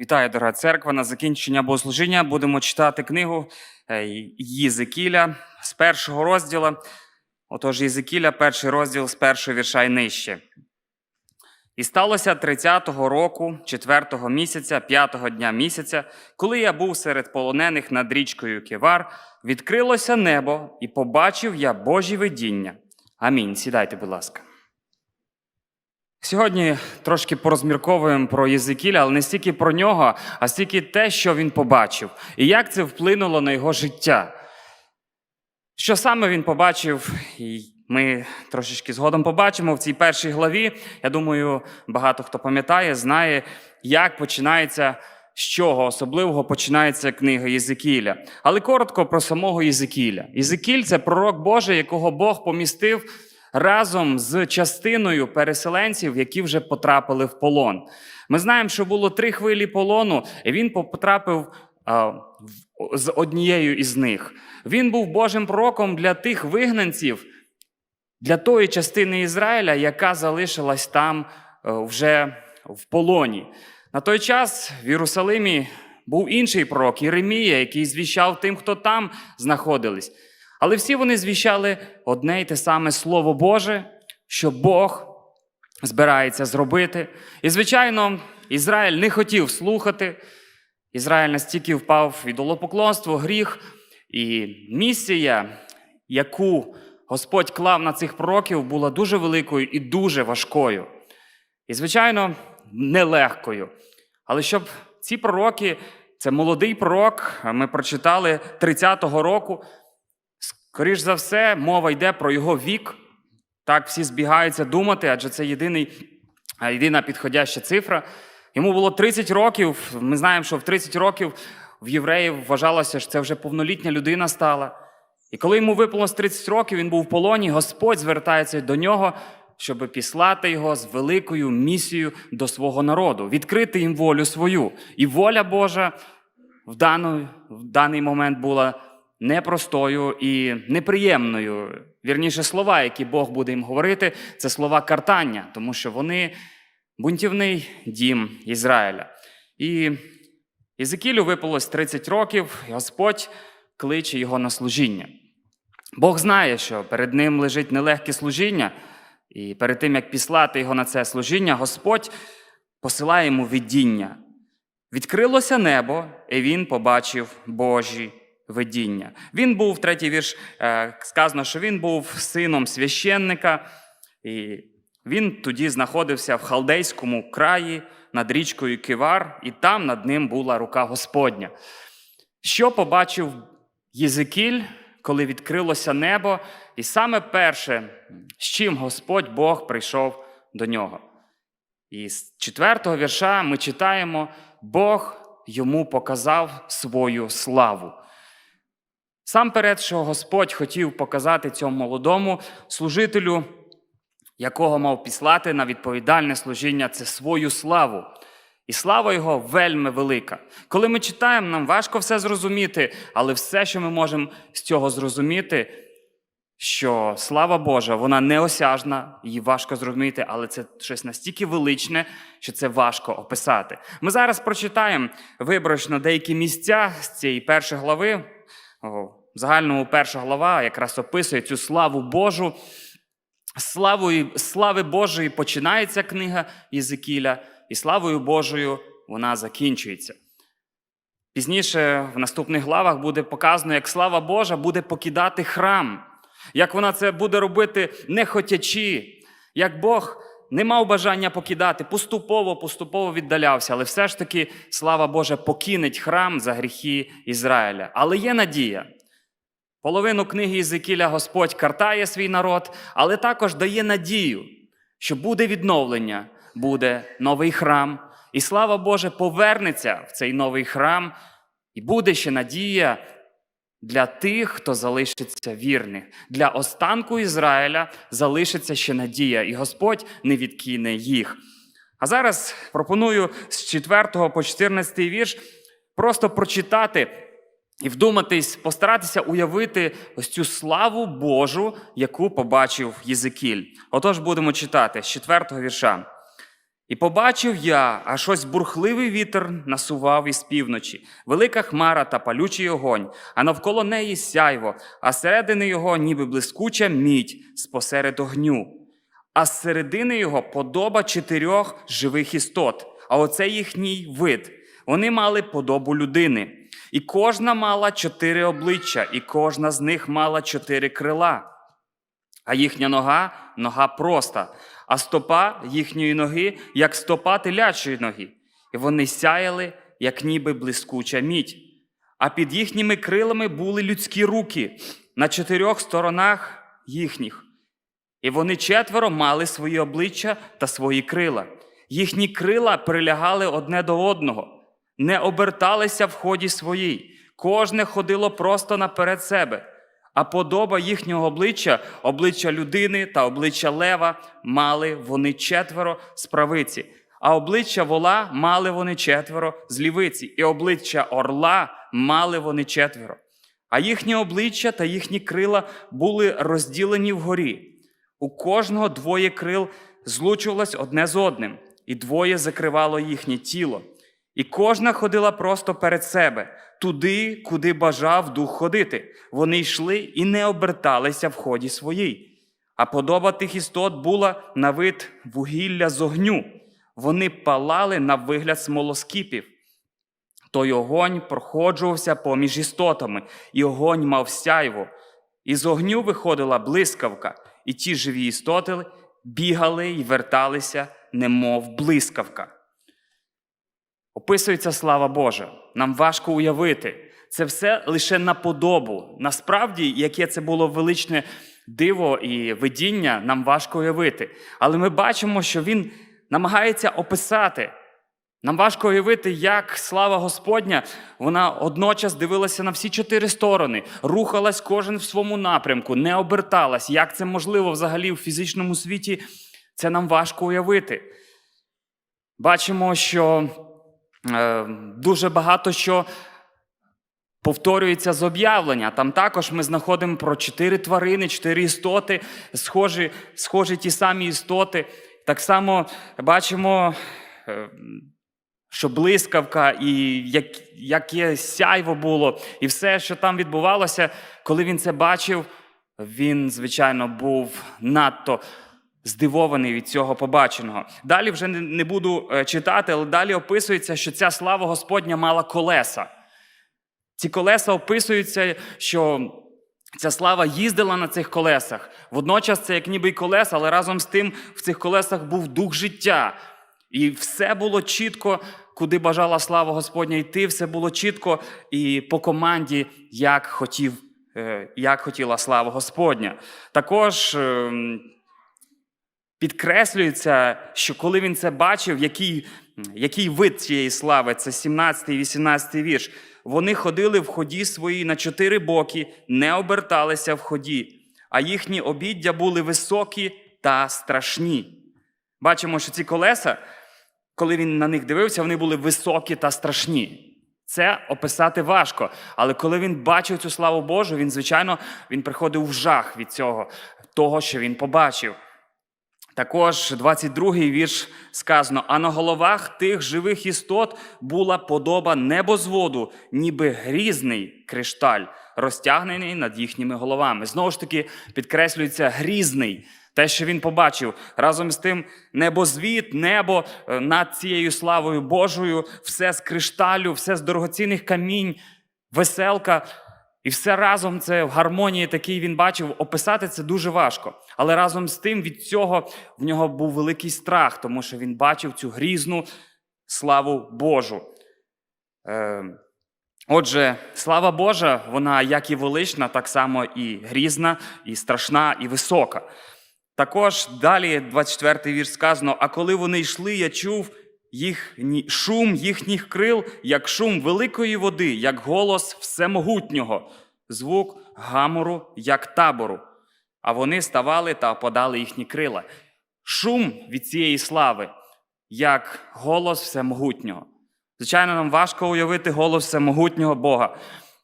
Вітаю, дорога церква. На закінчення богослужіння будемо читати книгу е, Єзекіля з першого розділу. Отож, Єзекіля, перший розділ з першого вірша й нижче. І сталося 30-го року, 4-го місяця, 5-го дня місяця, коли я був серед полонених над річкою Кевар, відкрилося небо, і побачив я Божі видіння. Амінь. Сідайте, будь ласка. Сьогодні трошки порозмірковуємо про Єзекіля, але не стільки про нього, а стільки те, що він побачив, і як це вплинуло на його життя. Що саме він побачив, і ми трошечки згодом побачимо в цій першій главі. Я думаю, багато хто пам'ятає, знає, як починається, з чого особливого починається книга Єзекіля. Але коротко про самого Єзекіля. Єзекіль це пророк Божий, якого Бог помістив разом з частиною переселенців, які вже потрапили в полон. Ми знаємо, що було три хвилі полону, і він потрапив з однією із них. Він був Божим пророком для тих вигнанців, для тої частини Ізраїля, яка залишилась там е, вже в полоні. На той час в Єрусалимі був інший пророк Єремія, який звіщав тим, хто там знаходились. Але всі вони звіщали одне й те саме Слово Боже, що Бог збирається зробити. І, звичайно, Ізраїль не хотів слухати. Ізраїль настільки впав в ідолопоклонство, гріх, і місія, яку Господь клав на цих пророків, була дуже великою і дуже важкою. І, звичайно, нелегкою. Але щоб ці пророки, це молодий пророк, ми прочитали 30-го року. Скоріш за все, мова йде про його вік. Так всі збігаються думати, адже це єдиний, єдина підходяща цифра. Йому було 30 років. Ми знаємо, що в 30 років в євреїв вважалося, що це вже повнолітня людина стала. І коли йому виповнилось 30 років, він був в полоні, Господь звертається до нього, щоб післати його з великою місією до свого народу, відкрити їм волю свою. І воля Божа в, дану, в даний момент була непростою і неприємною. Вірніше, слова, які Бог буде їм говорити, це слова картання, тому що вони бунтівний дім Ізраїля. І Єзекілю випалось 30 років, і Господь кличе його на служіння. Бог знає, що перед ним лежить нелегке служіння, і перед тим, як післати його на це служіння, Господь посилає йому видіння. Відкрилося небо, і він побачив Божі видіння. Він був, третій вірш, е, сказано, що він був сином священника, і він тоді знаходився в халдейському краї над річкою Кивар, і там над ним була рука Господня. Що побачив Єзекіль, коли відкрилося небо, і саме перше, з чим Господь Бог прийшов до нього. І з четвертого вірша ми читаємо: Бог йому показав свою славу. Сам перед, що Господь хотів показати цьому молодому служителю, якого мав післати на відповідальне служіння, це свою славу. І слава його вельми велика. Коли ми читаємо, нам важко все зрозуміти, але все, що ми можемо з цього зрозуміти, що слава Божа, вона неосяжна, її важко зрозуміти, але це щось настільки величне, що це важко описати. Ми зараз прочитаємо виборочно деякі місця з цієї першої глави. В загальному перша глава якраз описує цю славу Божу. Славою, слави Божої починається книга Єзекіля, і славою Божою вона закінчується. Пізніше в наступних главах буде показано, як слава Божа буде покидати храм, як вона це буде робити не хотячи, як Бог не мав бажання покидати, поступово, поступово віддалявся, але все ж таки слава Божа покинеть храм за гріхи Ізраїля. Але є надія. Половину книги Єзекіля Господь картає свій народ, але також дає надію, що буде відновлення, буде новий храм, і слава Божа повернеться в цей новий храм, і буде ще надія для тих, хто залишиться вірних. Для останку Ізраїля залишиться ще надія, і Господь не відкине їх. А зараз пропоную з 4 по 14 вірш просто прочитати і вдуматись, постаратися уявити ось цю славу Божу, яку побачив Єзекіль. Отож будемо читати з 4 вірша. І побачив я, аж ось бурхливий вітер насував із півночі, велика хмара та палючий огонь, а навколо неї сяйво, а середини його, ніби блискуча мідь спосеред огню. А з середини його подоба чотирьох живих істот, а оце їхній вид. Вони мали подобу людини. І кожна мала чотири обличчя, і кожна з них мала чотири крила. А їхня нога нога проста, а стопа їхньої ноги, як стопа телячої ноги. І вони сяяли, як ніби блискуча мідь. А під їхніми крилами були людські руки на чотирьох сторонах їхніх. І вони четверо мали свої обличчя та свої крила. Їхні крила прилягали одне до одного, не оберталися в ході своїй. Кожне ходило просто наперед себе. А подоба їхнього обличчя, обличчя людини та обличчя лева мали вони четверо з правиці, а обличчя вола мали вони четверо з лівиці, і обличчя орла мали вони четверо. А їхні обличчя та їхні крила були розділені вгорі. У кожного двоє крил злучувалось одне з одним, і двоє закривало їхнє тіло. І кожна ходила просто перед себе, туди, куди бажав дух ходити. Вони йшли і не оберталися в ході своїй. А подоба тих істот була на вид вугілля з огню. Вони палали на вигляд смолоскипів. Той огонь проходжувався поміж істотами, і огонь мав сяйво. Із огню виходила блискавка, і ті живі істоти бігали і верталися, немов блискавка. Описується слава Божа. Нам важко уявити. Це все лише на подобу. Насправді, яке це було величне диво і видіння, нам важко уявити. Але ми бачимо, що він намагається описати. Нам важко уявити, як слава Господня, вона одночас дивилася на всі чотири сторони, рухалась кожен в своєму напрямку, не оберталась. Як це можливо взагалі в фізичному світі, це нам важко уявити. Бачимо, що дуже багато що повторюється з об'явлення. Там також ми знаходимо про чотири тварини, чотири істоти, схожі, схожі ті самі істоти. Так само бачимо. Е, що блискавка, і як, яке сяйво було, і все, що там відбувалося, коли він це бачив, він, звичайно, був надто здивований від цього побаченого. Далі вже не, буду е, читати, але далі описується, що ця слава Господня мала колеса. Ці колеса описуються, що ця слава їздила на цих колесах. Водночас це як ніби й колеса, але разом з тим в цих колесах був дух життя. І все було чітко, куди бажала слава Господня йти, все було чітко і по команді, як хотів, е, як хотіла слава Господня. Також ем, підкреслюється, що коли він це бачив, який, який вид цієї слави, це 17 і 18 вірш. Вони ходили в ході свої на чотири боки, не оберталися в ході, а їхні обіддя були високі та страшні. Бачимо, що ці колеса, коли він на них дивився, вони були високі та страшні. Це описати важко. Але коли він бачив цю славу Божу, він, звичайно, він приходив в жах від цього, того, що він побачив. Також 22-й вірш сказано: а на головах тих живих істот була подоба небозводу, ніби грізний кришталь, розтягнений над їхніми головами. Знову ж таки, підкреслюється грізний. Те, що він побачив, разом з тим небозвіт, небо е, над цією славою Божою, все з кришталю, все з дорогоцінних камінь, веселка. І все разом це в гармонії такий він бачив. Описати це дуже важко. Але разом з тим від цього в нього був великий страх, тому що він бачив цю грізну славу Божу. Е, Отже, слава Божа, вона як і велична, так само і грізна, і страшна, і висока. Також далі, 24 й вірш сказано: а коли вони йшли, я чув їхні, шум їхніх крил, як шум великої води, як голос всемогутнього, звук гамору, як табору. А вони ставали та опадали їхні крила. Шум від цієї слави, як голос всемогутнього. Звичайно, нам важко уявити голос всемогутнього Бога,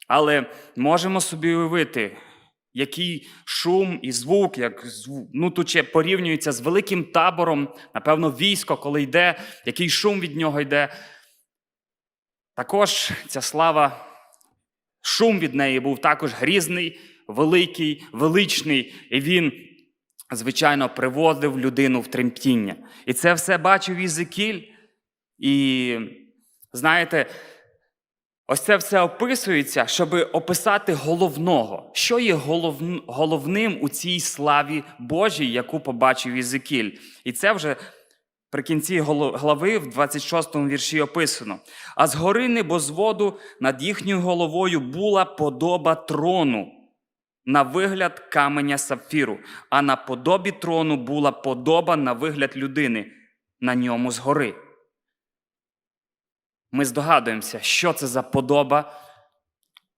але можемо собі уявити, який шум і звук, як ну, тут ще порівнюється з великим табором, напевно, військо, коли йде, який шум від нього йде. Також ця слава, шум від неї був також грізний, великий, величний, і він, звичайно, приводив людину в тремтіння. І це все бачив Ізекіль. І знаєте, ось це все описується, щоб описати головного, що є головн- головним у цій славі Божій, яку побачив Ізекіль. І це вже при кінці глави в 26 вірші описано. А згори небозводу над їхньою головою була подоба трону. На вигляд каменя сапфіру, а на подобі трону була подоба на вигляд людини на ньому згори. Ми здогадуємося, що це за подоба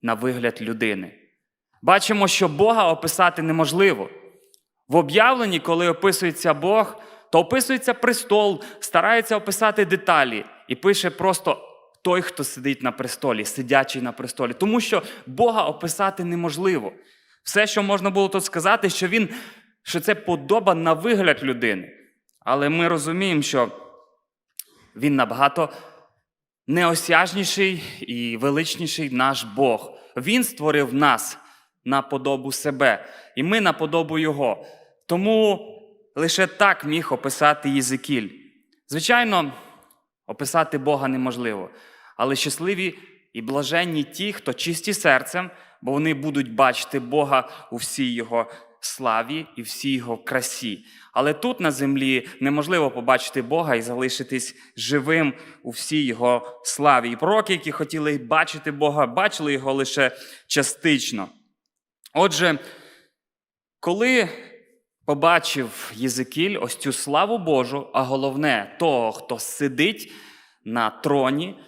на вигляд людини. Бачимо, що Бога описати неможливо. В об'явленні, коли описується Бог, то описується престол, старається описати деталі і пише просто той, хто сидить на престолі, сидячий на престолі. Тому що Бога описати неможливо. Все, що можна було тут сказати, що він, що це подоба на вигляд людини. Але ми розуміємо, що він набагато неосяжніший і величніший наш Бог. Він створив нас на подобу себе, і ми на подобу Його. Тому лише так міг описати Єзикіль. Звичайно, описати Бога неможливо, але щасливі і блаженні ті, хто чисті серцем, бо вони будуть бачити Бога у всій Його славі і всій Його красі. Але тут на землі неможливо побачити Бога і залишитись живим у всій Його славі. І пророки, які хотіли бачити Бога, бачили його лише частично. Отже, коли побачив Єзикіль ось цю славу Божу, а головне того, хто сидить на троні,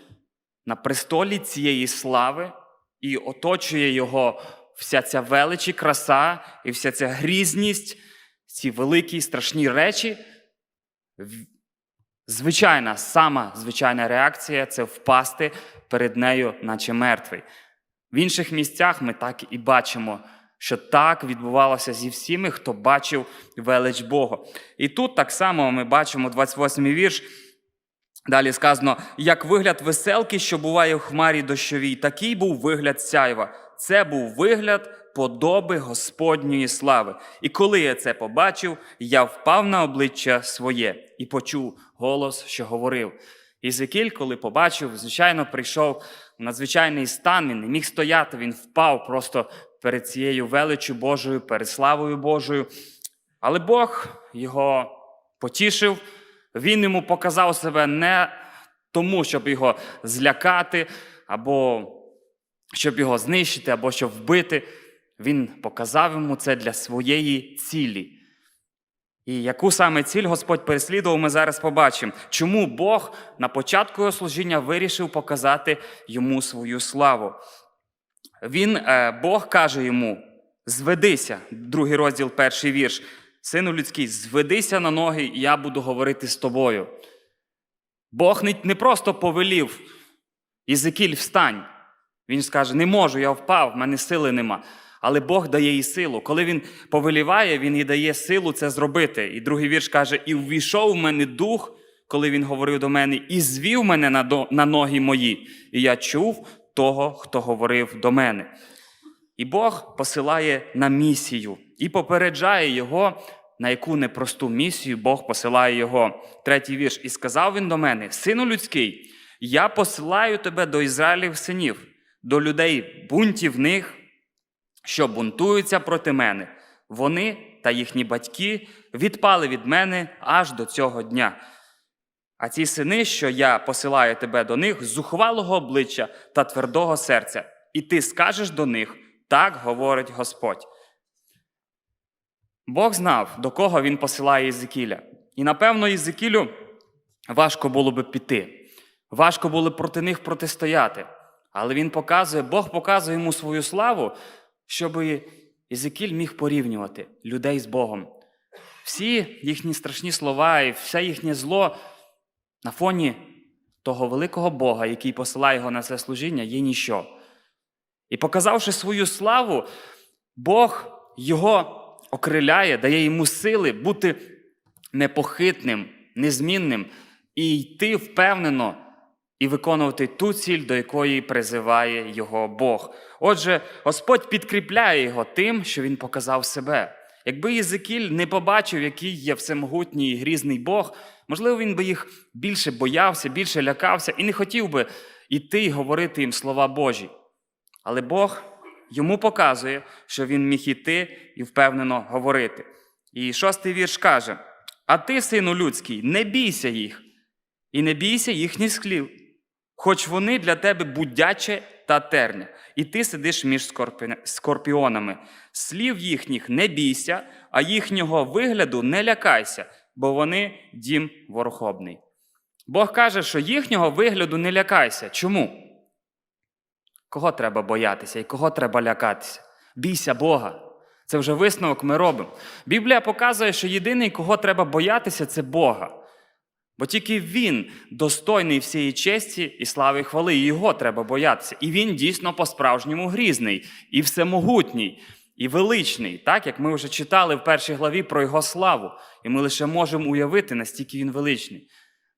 на престолі цієї слави, і оточує його вся ця велич і краса, і вся ця грізність, ці великі страшні речі. Звичайна, сама звичайна реакція це впасти перед нею, наче мертвий. В інших місцях ми так і бачимо, що так відбувалося зі всіми, хто бачив велич Бога. І тут так само ми бачимо 28-й вірш. Далі сказано: як вигляд веселки, що буває в хмарі дощовій, такий був вигляд сяйва. Це був вигляд подоби Господньої слави. І коли я це побачив, я впав на обличчя своє і почув голос, що говорив. Ізекіль, коли побачив, звичайно, прийшов в надзвичайний стан, він не міг стояти, він впав просто перед цією величю Божою, перед славою Божою. Але Бог його потішив, він йому показав себе не тому, щоб його злякати, або щоб його знищити, або щоб вбити. Він показав йому це для своєї цілі. І яку саме ціль Господь переслідував, ми зараз побачимо. Чому Бог на початку його служіння вирішив показати йому свою славу? Він, е, Бог каже йому: зведися, другий розділ, перший вірш. Сину людський, зведися на ноги, і я буду говорити з тобою. Бог не, просто повелів Ізекіль, встань. Він скаже: не можу, я впав, в мене сили нема. Але Бог дає їй силу. Коли він повеліває, він їй дає силу це зробити. І другий вірш каже: І ввійшов в мене дух, коли він говорив до мене, і звів мене на, ноги мої. І я чув того, хто говорив до мене. І Бог посилає на місію і попереджає його, на яку непросту місію Бог посилає його. Третій вірш. І сказав він до мене: Сину людський, я посилаю тебе до Ізраїлів синів, до людей бунтівних, що бунтуються проти мене. Вони та їхні батьки відпали від мене аж до цього дня. А ці сини, що я посилаю тебе до них, зухвалого обличчя та твердого серця, і ти скажеш до них, так говорить Господь. Бог знав, до кого він посилає Єзекіля. І напевно, Єзекілю важко було би піти. Важко було проти них протистояти. Але він показує, Бог показує йому свою славу, щоб Єзекіль міг порівнювати людей з Богом. Всі їхні страшні слова і все їхнє зло на фоні того великого Бога, який посилає його на це служіння, є ніщо. І показавши свою славу, Бог його окриляє, дає йому сили бути непохитним, незмінним і йти впевнено і виконувати ту ціль, до якої призиває його Бог. Отже, Господь підкріпляє його тим, що він показав себе. Якби Єзекіль не побачив, який є всемогутній і грізний Бог, можливо, він би їх більше боявся, більше лякався і не хотів би іти і говорити їм слова Божі. Але Бог йому показує, що він міг іти і впевнено говорити. І шостий вірш каже: А ти, сину людський, не бійся їх, і не бійся їхніх слів, хоч вони для тебе будяче та терня, і ти сидиш між скорпіонами. Слів їхніх не бійся, а їхнього вигляду не лякайся, бо вони дім ворохобний. Бог каже, що їхнього вигляду не лякайся. Чому? Кого треба боятися і кого треба лякатися? Бійся Бога. Це вже висновок ми робимо. Біблія показує, що єдиний, кого треба боятися, це Бога. Бо тільки Він достойний всієї честі і слави і хвали, і його треба боятися. І він дійсно по-справжньому грізний, і всемогутній, і величний, так як ми вже читали в першій главі про його славу, і ми лише можемо уявити, настільки він величний.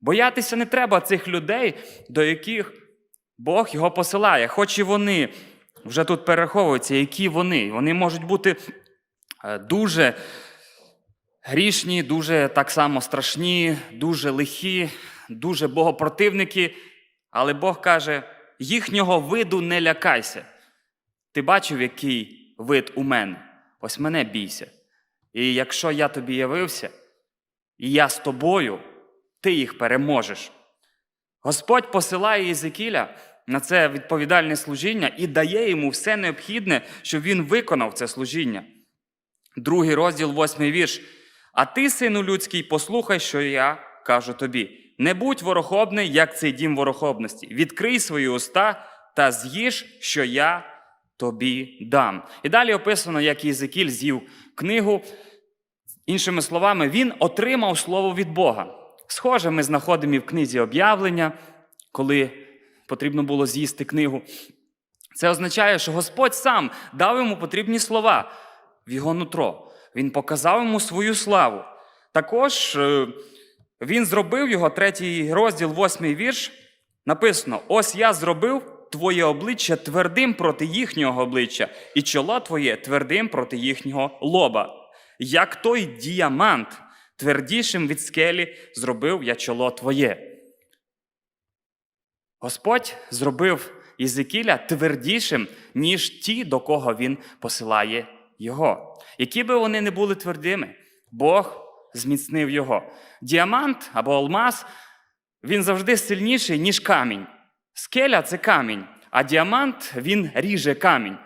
Боятися не треба цих людей, до яких Бог його посилає, хоч і вони вже тут перераховуються, які вони. Вони можуть бути е, дуже грішні, дуже так само страшні, дуже лихі, дуже богопротивники. Але Бог каже: їхнього виду не лякайся. Ти бачив, який вид у мене? Ось мене бійся. І якщо я тобі явився, і я з тобою, ти їх переможеш. Господь посилає Єзекіля на це відповідальне служіння і дає йому все необхідне, щоб він виконав це служіння. Другий розділ, восьмий вірш. А ти, сину людський, послухай, що я кажу тобі. Не будь ворохобний, як цей дім ворохобності. Відкрий свої уста та з'їж, що я тобі дам. І далі описано, як Єзекіль з'їв книгу. Іншими словами, він отримав слово від Бога. Схоже, ми знаходимо і в книзі об'явлення, коли потрібно було з'їсти книгу. Це означає, що Господь сам дав йому потрібні слова в його нутро. Він показав йому свою славу. Також е, він зробив його, третій розділ, восьмий вірш. Написано: Ось я зробив твоє обличчя твердим проти їхнього обличчя, і чоло твоє твердим проти їхнього лоба. Як той діамант, твердішим від скелі, зробив я чоло твоє. Господь зробив Єзекіля твердішим, ніж ті, до кого він посилає його. Які би вони не були твердими, Бог зміцнив його. Діамант або алмаз він завжди сильніший, ніж камінь. Скеля це камінь, а діамант він ріже камінь.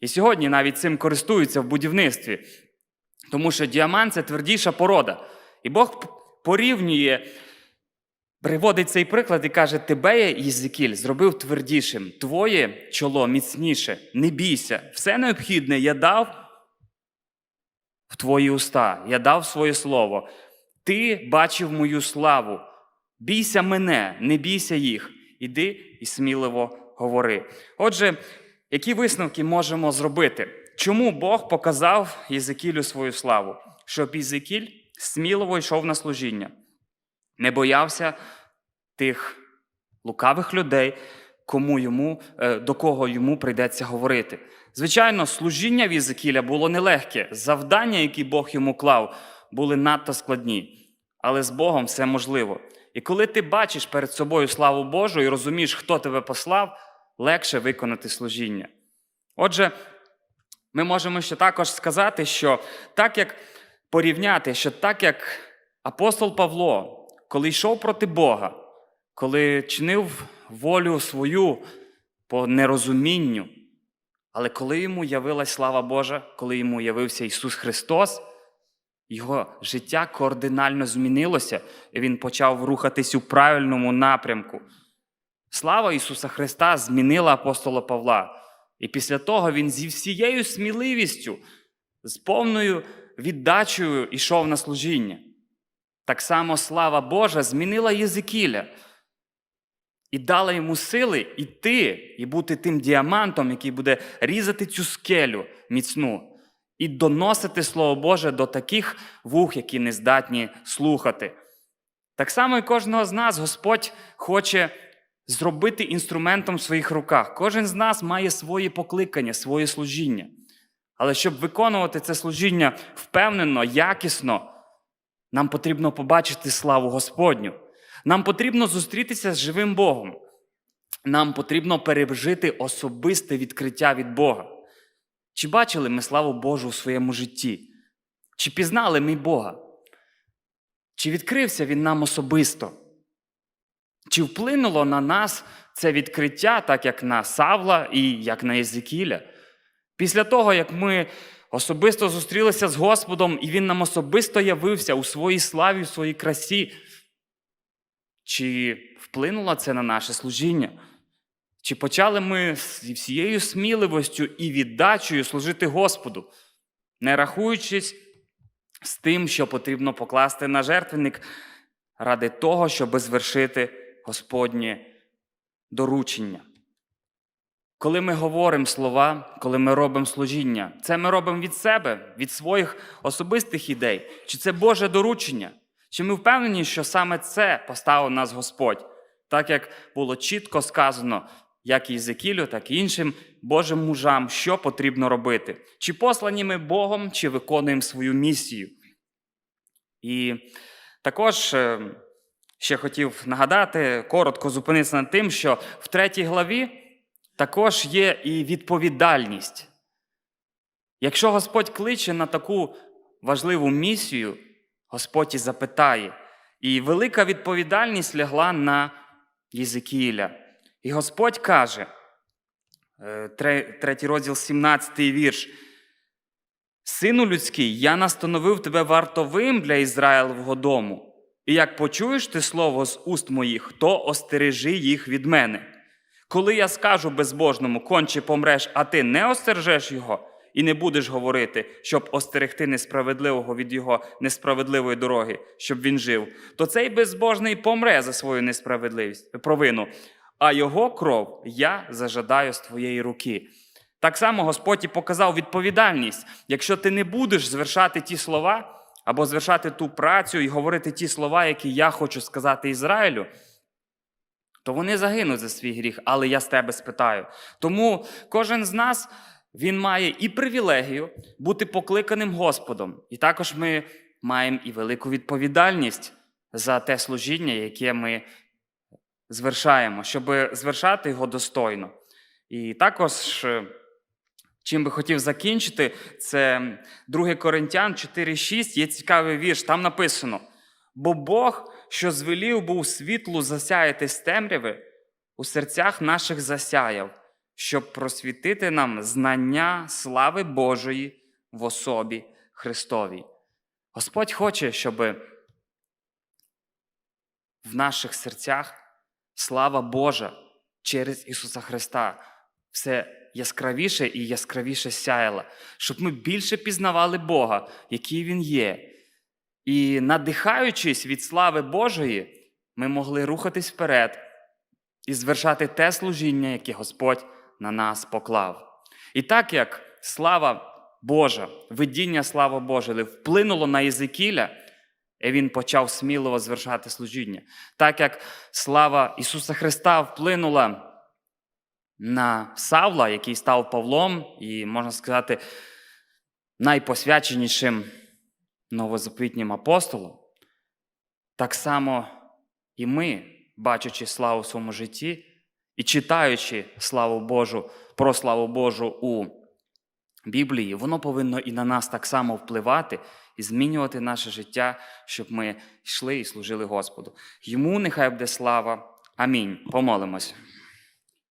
І сьогодні навіть цим користуються в будівництві, тому що діамант це твердіша порода. І Бог порівнює, приводить цей приклад і каже: Тебе, я, Єзекіль, зробив твердішим, твоє чоло міцніше, не бійся, все необхідне я дав в твої уста, я дав своє слово. Ти бачив мою славу. Бійся мене, не бійся їх. Іди і сміливо говори. Отже, які висновки можемо зробити? Чому Бог показав Єзекілю свою славу? Щоб Єзекіль сміливо йшов на служіння, не боявся тих лукавих людей, кому йому, е, до кого йому прийдеться говорити. Звичайно, служіння в Єзекіля було нелегке. Завдання, які Бог йому клав, були надто складні. Але з Богом все можливо. І коли ти бачиш перед собою славу Божу і розумієш, хто тебе послав, легше виконати служіння. Отже, ми можемо ще також сказати, що так як порівняти, що так як апостол Павло, коли йшов проти Бога, коли чинив волю свою по нерозумінню, але коли йому явилась слава Божа, коли йому явився Ісус Христос, його життя кардинально змінилося, і він почав рухатись у правильному напрямку. Слава Ісуса Христа змінила апостола Павла. І після того він зі всією сміливістю, з повною віддачею йшов на служіння. Так само слава Божа змінила Єзекіля і дала йому сили йти і бути тим діамантом, який буде різати цю скелю міцну. і доносити Слово Боже до таких вух, які не здатні слухати. Так само і кожного з нас Господь хоче зробити інструментом в своїх руках. Кожен з нас має свої покликання, своє служіння. Але щоб виконувати це служіння впевнено, якісно, нам потрібно побачити славу Господню. Нам потрібно зустрітися з живим Богом. Нам потрібно пережити особисте відкриття від Бога. Чи бачили ми славу Божу у своєму житті? Чи пізнали ми Бога? Чи відкрився Він нам особисто? Чи вплинуло на нас це відкриття, так як на Савла і як на Єзекіля? Після того, як ми особисто зустрілися з Господом, і Він нам особисто явився у своїй славі, у своїй красі, чи вплинуло це на наше служіння? Чи почали ми зі всією сміливостю і віддачею служити Господу, не рахуючись з тим, що потрібно покласти на жертвенник ради того, щоб звершити Господнє доручення? Коли ми говоримо слова, коли ми робимо служіння, це ми робимо від себе, від своїх особистих ідей, чи це Боже доручення? Чи ми впевнені, що саме це поставив нас Господь, так як було чітко сказано, як Єзекілю, так і іншим Божим мужам, що потрібно робити? Чи послані ми Богом, чи виконуємо свою місію? І також е, ще хотів нагадати, коротко зупинитися над тим, що в третій главі також є і відповідальність. Якщо Господь кличе на таку важливу місію, Господь і запитає. І велика відповідальність лягла на Єзекіля. І Господь каже, е, третій розділ, 17 вірш. Сину людський, я настановив тебе вартовим для Ізраїлевого дому. І як почуєш ти слово з уст моїх, то остережи їх від мене. Коли я скажу безбожному, конче помреш, а ти не остережеш його, і не будеш говорити, щоб остерегти несправедливого від його несправедливої дороги, щоб він жив, то цей безбожний помре за свою несправедливість, провину, а його кров я зажадаю з твоєї руки. Так само Господь і показав відповідальність. Якщо ти не будеш звершати ті слова або звершати ту працю і говорити ті слова, які я хочу сказати Ізраїлю, то вони загинуть за свій гріх, але я з тебе спитаю. Тому кожен з нас він має і привілегію бути покликаним Господом. І також ми маємо і велику відповідальність за те служіння, яке ми звершаємо, щоб звершати його достойно. І також, е, чим би хотів закінчити, це 2 Коринтян 4,6, є цікавий вірш, там написано: бо Бог, що звелів був світлу засяяти з темряви, у серцях наших засяяв, щоб просвітити нам знання слави Божої в особі Христовій. Господь хоче, щоб в наших серцях слава Божа через Ісуса Христа все яскравіше і яскравіше сяяла, щоб ми більше пізнавали Бога, який Він є. І надихаючись від слави Божої, ми могли рухатись вперед і звершати те служіння, яке Господь на нас поклав. І так як слава Божа, видіння слави Божої вплинуло на Єзекіля, і він почав сміливо звершати служіння. Так як слава Ісуса Христа вплинула на Савла, який став Павлом, і, можна сказати, найпосвяченішим новозаповітнім апостолом, так само і ми, бачачи славу в своєму житті і читаючи славу Божу, про славу Божу у Біблії, воно повинно і на нас так само впливати і змінювати наше життя, щоб ми йшли і служили Господу. Йому нехай буде слава. Амінь. Помолимось.